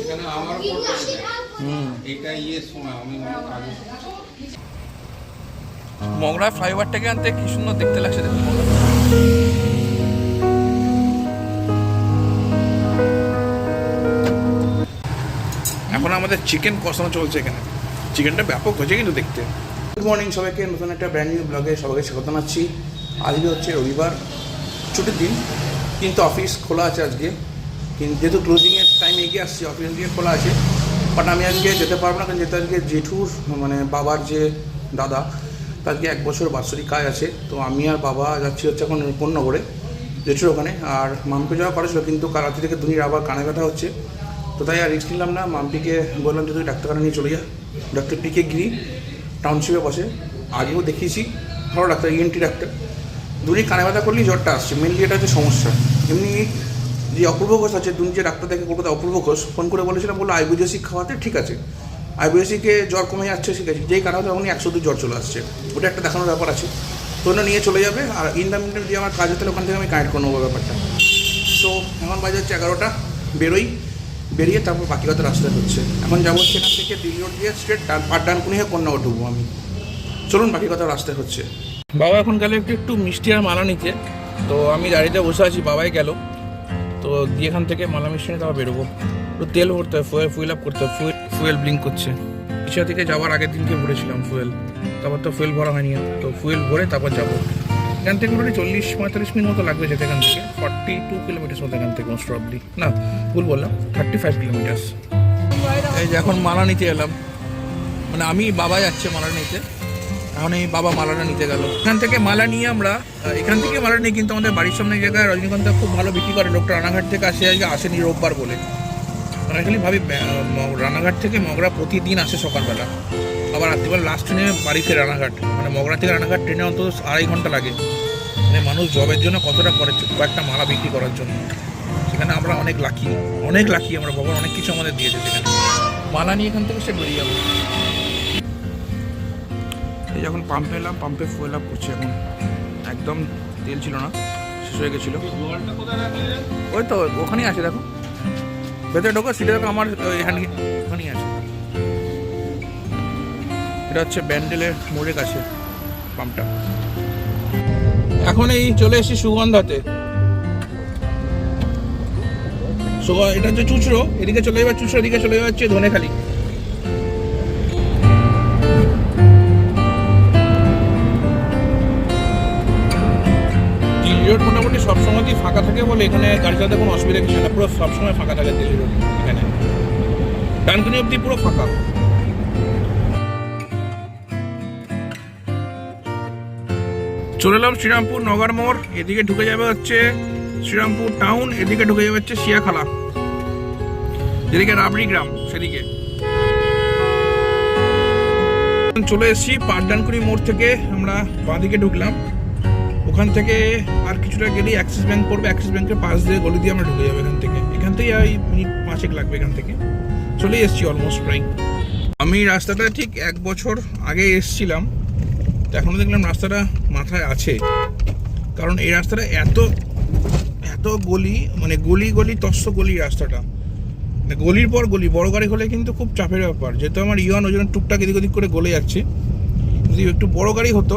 এখানে আমার এটা ইয়ে সময় আমি আগে। মগরা ফ্লাইওভারটাকে আনতে কি সুন্দর দেখতে লাগছে দেখুন। মগরা এখন আমাদের চিকেন কষানো চলছে এখানে। চিকেনটা ব্যাপক হয়েছে কিন্তু দেখতে। গুড মর্নিং সবাইকে নতুন একটা ব্র্যান্ড নিউ ব্লগে সবাইকে স্বাগত জানাচ্ছি। আজকে হচ্ছে রবিবার ছুটির দিন কিন্তু অফিস খোলা আছে আজকে। কিন্তু যেহেতু ক্লোজিংয়ের টাইম এগিয়ে আসছে অফিস দিয়ে খোলা আছে বাট আমি আজকে যেতে পারব না, কারণ যেহেতু আজকে জেঠুর মানে বাবার যে দাদা, তাকে এক বছর বাৎসরিক কাজ আছে, তো আমি আর বাবা যাচ্ছি হচ্ছে এখন পণ্যগড়ে জেঠুর ওখানে, আর মামকে যাওয়া করেছিল কিন্তু কাল রাত্রি থেকে দুনির আবার কানে ব্যথা হচ্ছে, তো তাই আর রিস্ক নিলাম না মাম্পিকে বললাম যে তুই ডাক্তারখানা নিয়ে চলে যা ডক্টর পিকে গিরি টাউনশিপে বসে, আগেও দেখিয়েছি, ভালো ডাক্তার ইএনটি ডাক্তার দুনি কানে ব্যথা করলেই জ্বরটা আসছে মেনলি এটা হচ্ছে সমস্যা, এমনি যে অপূর্ব ঘোষ আছে, তুমি যে ডাক্তার দেখে কলকাতা অপূর্ব ঘোষ ফোন করে বলেছিলাম, বলল আইবুজেসিক খাওয়াতে ঠিক আছে। আইবুজেসিকে জ্বর কমে যাচ্ছে, ঠিক আছে। যেই কারণে তখনই একশো দুই জ্বর চলে আসছে। ওটা একটা দেখানোর ব্যাপার আছে। তো ওটা নিয়ে চলে যাবে, আর ইন দ্য মিনিট দিয়ে আমার কাজ হতে ওখান থেকে আমি কানেক্ট করে নেব ব্যাপারটা। তো এখন বাজে হচ্ছে এগারোটা, বেরোই। বেরিয়ে তারপর বাকি কথা রাস্তায় হচ্ছে। এখন যাব সেখান থেকে দিল্লি রোড দিয়ে স্ট্রেট ডান পাট ডানকুনি হয়ে কন্যা ঢুকবো আমি। চলুন বাকি কথা রাস্তায় হচ্ছে। বাবা এখন গেলে একটু একটু মিষ্টি আর মালা নিতে। তো আমি গাড়িতে বসে আছি, বাবাই গেল। তো দিয়ে এখান থেকে মালা নিয়ে তারপর বেরোবো। তো তেল ভরতে হয় ফুয়েল ফুয়েল আপ করতে হয় ফুয়েল ফুয়েল ব্লিঙ্ক করছে। ইচ্ছা থেকে যাওয়ার আগের দিনকে ভরেছিলাম ফুয়েল তারপর তো ফুয়েল ভরা হয়নি, তো ফুয়েল ভরে তারপর যাব। এখান থেকে মোটামুটি চল্লিশ পঁয়তাল্লিশ মিনিট মতো লাগবে যেতে এখান থেকে। ফর্টি টু কিলোমিটার্স মতো এখান থেকে মোস্ট প্রবলি না, ভুল বললাম থার্টি ফাইভ কিলোমিটার্স এই যে এখন মালা নিতে এলাম। মানে আমি বাবা যাচ্ছে মালা নিতে। এখন এই বাবা মালাটা নিতে গেল। এখান থেকে মালা নিয়ে আমরা এখান থেকে মালা নিই কিন্তু আমাদের বাড়ির সামনে জায়গায় রজনীগন্ধা খুব ভালো বিক্রি করে, লোকটা রানাঘাট থেকে আসে, আজকে আসেনি রোববার বলে। খালি ভাবি রানাঘাট থেকে মগরা প্রতিদিন আসে সকালবেলা। আবার রাত্রিবেলা লাস্ট ট্রেনে বাড়ি ফেরে রানাঘাট। মানে মগরা থেকে রানাঘাট ট্রেনে অন্তত আড়াই ঘণ্টা লাগে। মানে মানুষ জবের জন্য কতটা করে, কয়েকটা মালা বিক্রি করার জন্য। সেখানে আমরা অনেক লাকি অনেক লাকি আমরা ভগবান অনেক কিছু আমাদের দিয়েছে সেখানে। মালা নিয়ে এখান থেকে সে বেরিয়ে যাব এই যখন পাম্পে এলাম পাম্পে ফুয়েল আপ করছে এখন। একদম তেল ছিল না, শেষ হয়ে গেছিল। ওই তো, ওখানেই আছে, দেখো। ভেতরে ঢোকো, সিটে দেখো আমার এখানে, ওখানেই আছে। এটা হচ্ছে ব্যান্ডেলের মোড়ের কাছে পাম্পটা এখন এই চলে এসেছি সুগন্ধাতে। সুগ- এটা হচ্ছে চুচড়ো, এদিকে চলে যাবে, চুচড়ো এদিকে চলে যাচ্ছে ধনেখালি। মোটামুটি সবসময়ই ফাঁকা থাকে বলে এখানে গাড়ি চালাতে কোনো অসুবিধা কিছু না। পুরো সবসময় ফাঁকা থাকে দিল্লি রোড, এখানে। ডানকুনি অব্দি পুরো ফাঁকা। চলে এলাম শ্রীরামপুর নগর মোড়, এদিকে ঢুকে যাবে হচ্ছে শ্রীরামপুর টাউন, এদিকে ঢুকে যাবে হচ্ছে শিয়াখালা। যেদিকে রাবড়ি গ্রাম, সেদিকে। চলে এসেছি পাটডানকুনি মোড় থেকে, আমরা বাঁদিকে ঢুকলাম। ওখান থেকে আর কিছুটা গেলেই অ্যাক্সিস ব্যাঙ্ক পড়বে অ্যাক্সিস ব্যাঙ্কের পাশ দিয়ে গলি দিয়ে আমরা ঢুকে যাব এখান থেকে। এখান থেকে ওই মিনিট পাঁচেক লাগবে এখান থেকে। চলে এসেছি অলমোস্ট প্রায়। আমি রাস্তাটা ঠিক এক বছর আগে এসেছিলাম, তো এখনও দেখলাম রাস্তাটা মাথায় আছে। কারণ এই রাস্তাটা এত এত গলি মানে গলি গলি তস্য গলি রাস্তাটা। মানে গলির পর গলি, বড় গাড়ি হলে কিন্তু খুব চাপের ব্যাপার। যেহেতু আমার ইয়ন ওই জন্য টুকটাক এদিক ওদিক করে গলে যাচ্ছে। যদি একটু বড় গাড়ি হতো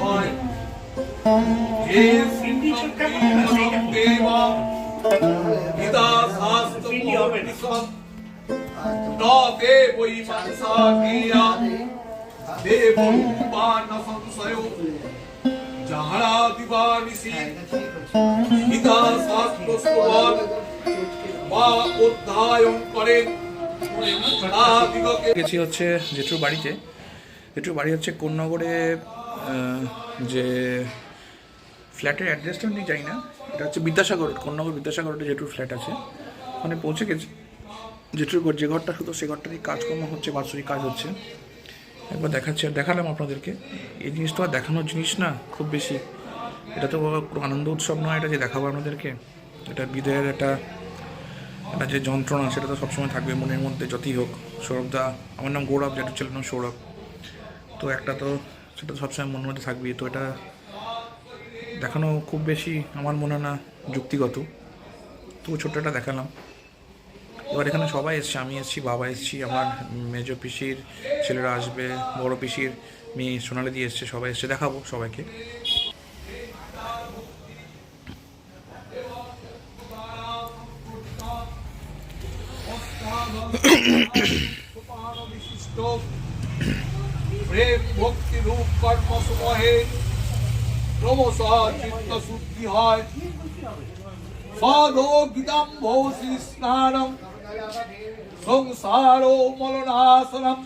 হয় যে দেবা ইদা শাস্ত্রমোহনিকম ন দেবৈ মনসা গিয়া দেবরূপান সংশয় যাহারা দিবানিসি শাস্ত্রস্তবন বা অধ্যায়ন করেন গেছি হচ্ছে জেঠুর বাড়িতে। জেঠুর বাড়ি হচ্ছে কোন্নগরে যে ফ্ল্যাটের অ্যাড্রেসটা আমি জানি না। এটা হচ্ছে বিদ্যাসাগর রোড কন্যাগর বিদ্যাসাগর যেটুর ফ্ল্যাট আছে। ওখানে পৌঁছে গেছে। যেটুর ঘর, যে ঘরটা শুধু সে ঘরটারই কাজকর্ম হচ্ছে, বাৎসরিক কাজ হচ্ছে। একবার দেখাচ্ছে দেখালাম আপনাদেরকে। এই জিনিস তো আর দেখানোর জিনিস না, খুব বেশি। এটা তো কোনো আনন্দ উৎসব নয়, এটা যে দেখাবো আপনাদেরকে। এটা বিদায়ের একটা একটা যে যন্ত্রণা, সেটা তো সবসময় থাকবে মনের মধ্যে, যতই হোক। সৌরভদা আমার নাম গৌরব যেটা ছেলের নাম সৌরভ। তো একটা তো সেটা তো সবসময় মনের মধ্যে থাকবেই। তো এটা দেখানো খুব বেশি আমার মনে না যুক্তিগত। তবু ছোট্ট একটা দেখালাম। এবার এখানে সবাই এসছে, আমি এসছি, বাবা এসছি, আমার মেজো পিসির ছেলেরা আসবে, বড় পিসির মেয়ে সোনালি দিয়ে এসছে, সবাই এসছে, দেখাবো সবাইকে। প্রেম ভক্তি রূপ কর্ম সমূহে ক্রমশ চিত্ত শুদ্ধি হয়। সাধো গীতাম ভৌসি স্নানম সংসারো মলনাশনম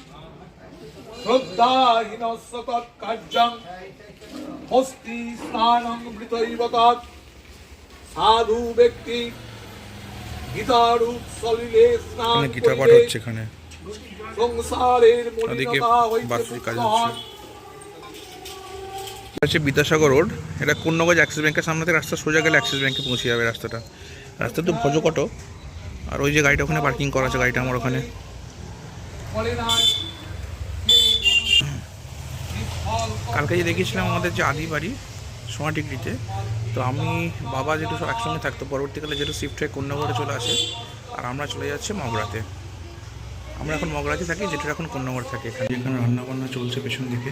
শ্রদ্ধাহীনস্য তৎকার্যং হস্তি স্নানং মৃতৈব তৎ। সাধু ব্যক্তি গীতারূপ সলিলে স্নান গীতা পাঠ হচ্ছে এখানে। ওদিকে কাজ হচ্ছে। বিদ্যাসাগর রোড এটা কন্যগঞ্জ অ্যাক্সিস ব্যাংকের সামনে থেকে রাস্তা সোজা গেলে অ্যাক্সিস ব্যাংকে পৌঁছে যাবে রাস্তাটা। রাস্তা তো ভজকট। আর ওই যে গাড়িটা ওখানে পার্কিং করা আছে গাড়িটা আমার ওখানে। কালকে যে দেখিয়েছিলাম আমাদের যে আদি বাড়ি সোমা ডিগ্রিতে তো আমি বাবা যেটু সব একসঙ্গে থাকতো পরবর্তীকালে যেটু শিফট হয়ে কন্যাগড়ে চলে আসে আর আমরা চলে যাচ্ছি মগরাতে। আমরা এখন মগরাজে থাকি যেটা এখন কন্যাগড় থাকে এখানে? এখানে রান্না বান্না চলছে পেছন দিকে।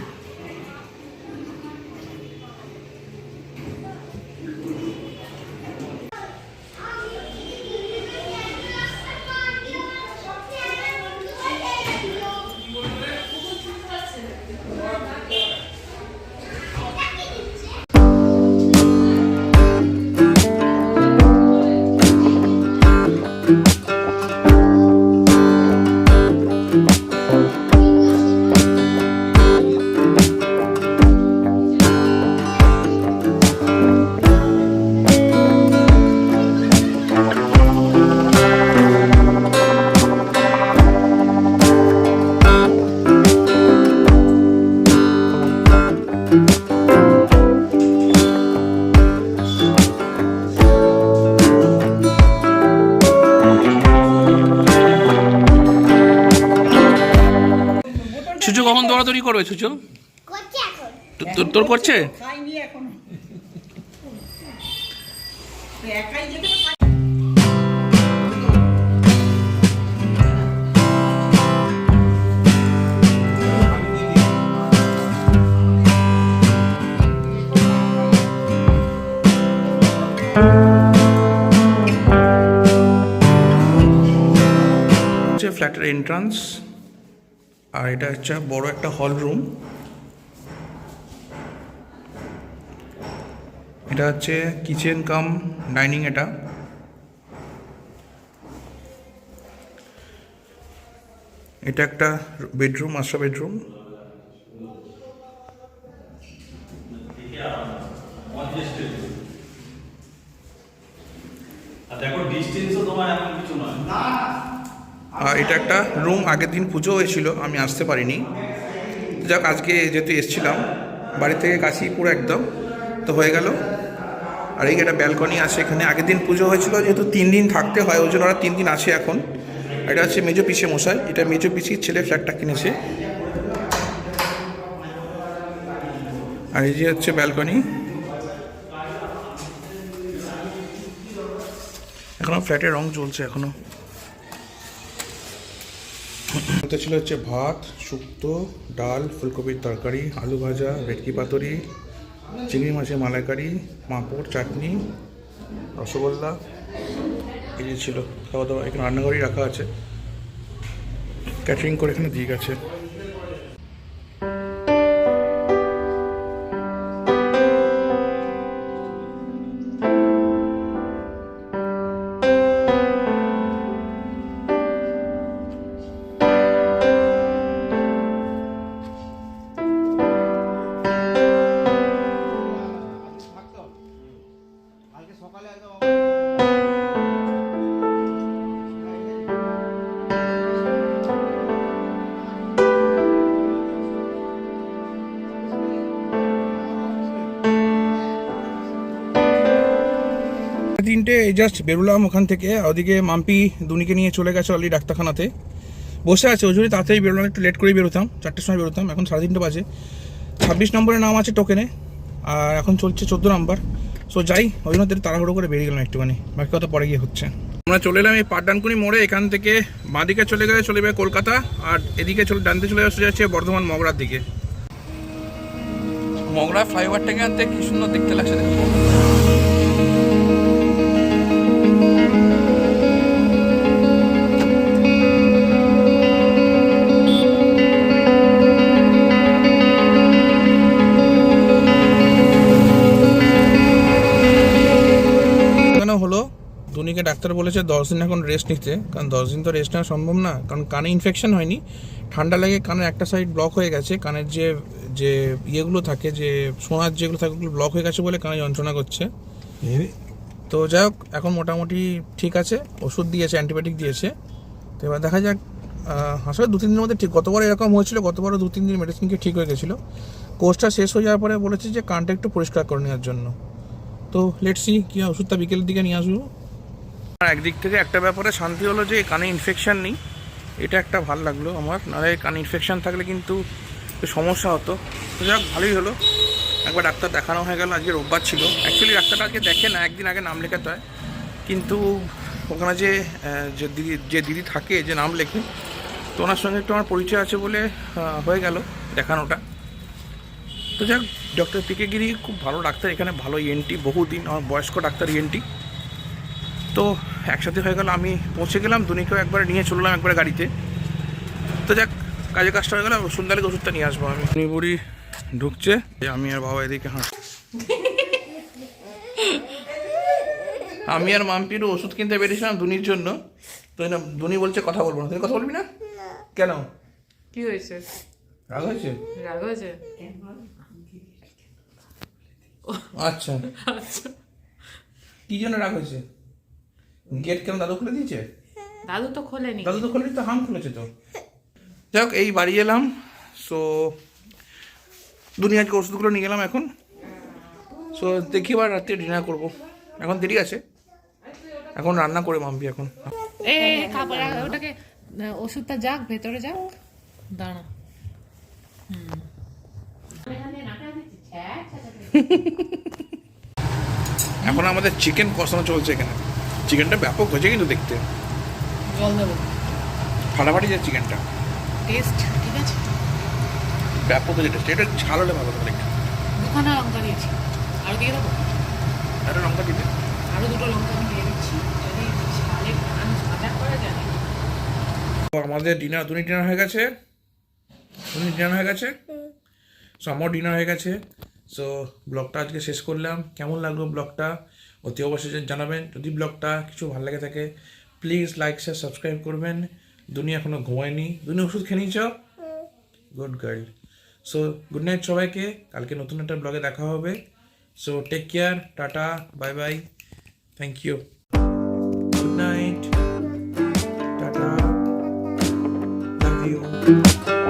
কখন দৌড়াদৌড়ি করবে সুচু? তো- তোর তোর করছে? একাই যেতে ফ্ল্যাটের এন্ট্রান্স আর এটা হচ্ছে বড় একটা হল রুম এটা হচ্ছে কিচেন কাম ডাইনিং এটা। এটা একটা বেডরুম মাস্টার বেডরুম আর দেখো ডিস্টেন্সও তোমার এমন কিছু নয়। আর এটা একটা রুম, আগের দিন পুজো হয়েছিল, আমি আসতে পারিনি। যাক, আজকে যেহেতু এসছিলাম, বাড়ি থেকে কাছেই পুরো একদম, তো হয়ে গেল। আর এই একটা ব্যালকনি আছে এখানে। আগের দিন পুজো হয়েছিল, যেহেতু তিন দিন থাকতে হয়, ওই জন্য ওরা তিন দিন আছে এখন। এটা হচ্ছে মেজো পিসে মশাই, এটা মেজো পিসির ছেলে ফ্ল্যাটটা কিনেছে। আর এই যে হচ্ছে ব্যালকনি এখনও ফ্ল্যাটের রং চলছে এখনও। এটা ছিল হচ্ছে ভাত, শুক্তো, ডাল, ফুলকপির তরকারি, আলু ভাজা, ভেটকি পাতুরি, চিংড়ি মাছের মালাইকারি, পাঁপড়, চাটনি, রসগোল্লা, এই যে ছিল খাওয়া দাওয়া। এখানে রান্নাঘরই রাখা আছে। ক্যাটারিং করে এখানে দিয়ে গেছে সকালে একদম তিনটে জাস্ট বেরোলাম ওখান থেকে। ওদিকে মাম্পি দুনিকে নিয়ে চলে গেছে অলরেডি ডাক্তারখানাতে। বসে আছে, ওই জন্য তাড়াতাড়ি বেরোলাম, একটু লেট করেই বেরোতাম, চারটের সময় বেরোতাম, এখন সাড়ে তিনটে বাজে। ছাব্বিশ নম্বরের নাম আছে টোকেনে, আর এখন চলছে চোদ্দ নম্বর। সো যাই ওই জন্য তাড়াহুড়ো করে বেরিয়ে গেলাম একটুখানি। বাকি কথা পরে গিয়ে হচ্ছে। আমরা চলে এলাম এই পাটডানকুনি মোড়ে। এখান থেকে বাঁদিকে চলে গেলে চলে যাবে কলকাতা, আর এদিকে চলে, ডানতে চলে আসতে যাচ্ছে বর্ধমান মগরার দিকে। মগরা ফ্লাইওভারটাকে আনতে কি সুন্দর দেখতে লাগছে দেখো। ধোনিকে ডাক্তার বলেছে দশ দিন এখন রেস্ট নিতে কারণ দশ দিন তো রেস্ট নেওয়া সম্ভব না কারণ কানে ইনফেকশন হয়নি। ঠান্ডা লেগে কানের একটা সাইড ব্লক হয়ে গেছে কানের যে যে ইয়েগুলো থাকে যে সোনার যেগুলো থাকে ওগুলো ব্লক হয়ে গেছে বলে কানে যন্ত্রণা করছে। তো যাই হোক এখন মোটামুটি ঠিক আছে ওষুধ দিয়েছে অ্যান্টিবায়োটিক দিয়েছে। তো এবার দেখা যাক আসলে দু তিন দিনের মধ্যে ঠিক গতবার এরকম হয়েছিল গতবারও দু তিন দিন মেডিসিন খেয়ে ঠিক হয়ে গেছিল। কোর্সটা শেষ হয়ে যাওয়ার পরে বলেছে যে কানটা একটু পরিষ্কার করে নেওয়ার জন্য। তো লেট সি কি ওষুধটা বিকেলের দিকে নিয়ে আসব। একদিক থেকে একটা ব্যাপারে শান্তি হলো যে কানে ইনফেকশান নেই। এটা একটা ভালো লাগল আমার। নাহলে কানে ইনফেকশন থাকলে কিন্তু সমস্যা হতো। তো যাক, ভালোই হলো। একবার ডাক্তার দেখানো হয়ে গেল, আজকে রোববার ছিল। অ্যাকচুয়ালি ডাক্তারটা আজকে দেখে না, একদিন আগে নাম লেখাতে হয়। কিন্তু ওখানে যে যে দিদি যে দিদি থাকে, যে নাম লেখে, তো ওনার সঙ্গে একটু আমার পরিচয় আছে বলে হয়ে গেল দেখানোটা। তো যাক, ডক্টর পিকে গিরি খুব ভালো ডাক্তার, এখানে ভালো ইএনটি বহুদিন, আমার বয়স্ক ডাক্তার ইএনটি তো একসাথে হয়ে গেল আমি পৌঁছে গেলাম দুনিকেও একবার নিয়ে চললাম একবার গাড়িতে। তো যাক কাজে কাজটা হয়ে গেল সন্ধ্যালে ওষুধটা নিয়ে আসব আমি। বুড়ি ঢুকছে। যে আমি আর বাবা এদিকে হাঁস আমি আর মাম্পির ওষুধ কিনতে বেরিয়েছিলাম দুনির জন্য। তো না দুনি বলছে কথা বলব না। তুমি কথা বলবি না? কেন? কি হয়েছে? রাগ হয়েছে? রাগ হয়েছে? আচ্ছা। কি জন্য রাগ হয়েছে? গেট কেন দাদু খুলে দিয়েছে? দাদু তো খোলেনি। দাদু তো খুলে তো হাম খুলেছে তো। যাই এই বাড়ি এলাম সো দুনিয়া আজকে ওষুধগুলো নিয়ে গেলাম এখন। সো দেখি এবার রাত্রে ডিনার করব। এখন দেরি আছে। এখন রান্না করে মাম্পি এখন। এ খাবার ওটাকে ওষুধটা যাক ভেতরে যাক। দাঁড়া। এখন আমাদের চিকেন কষানো চলছে এখানে। চিকেনটা ব্যাপক হয়েছে কিন্তু দেখতে। জল দেবো। ফাটাফাটি যে চিকেনটা। টেস্ট ঠিক আছে? ব্যাপক হয়েছে টেস্ট। এটা ঝাল হলে ভালো হবে একটু দুখানা লঙ্কা দিয়েছি। আরও দিয়ে দেবো? একটা লঙ্কা দিতে। আরও দুটো লঙ্কা আমি দিয়ে দিচ্ছি। যদি করা যায়। আমাদের ডিনার দুনি ডিনার হয়ে গেছে। দুনি ডিনার হয়ে গেছে। সো আমার ডিনার হয়ে গেছে। সো ব্লগটা আজকে শেষ করলাম। কেমন লাগল ব্লগটা? অতি অবশ্যই জানাবেন। যদি ব্লগটা কিছু ভালো লাগে থাকে প্লিজ লাইক শেয়ার সাবস্ক্রাইব করবেন। দুনিয়া এখনও ঘুমায়নি। দুনি ওষুধ খেয়ে নিয়েছ? Good girl so good night সবাইকে। কালকে নতুন একটা ব্লগে দেখা হবে। So take care tata bye bye thank you good night tata, Love you.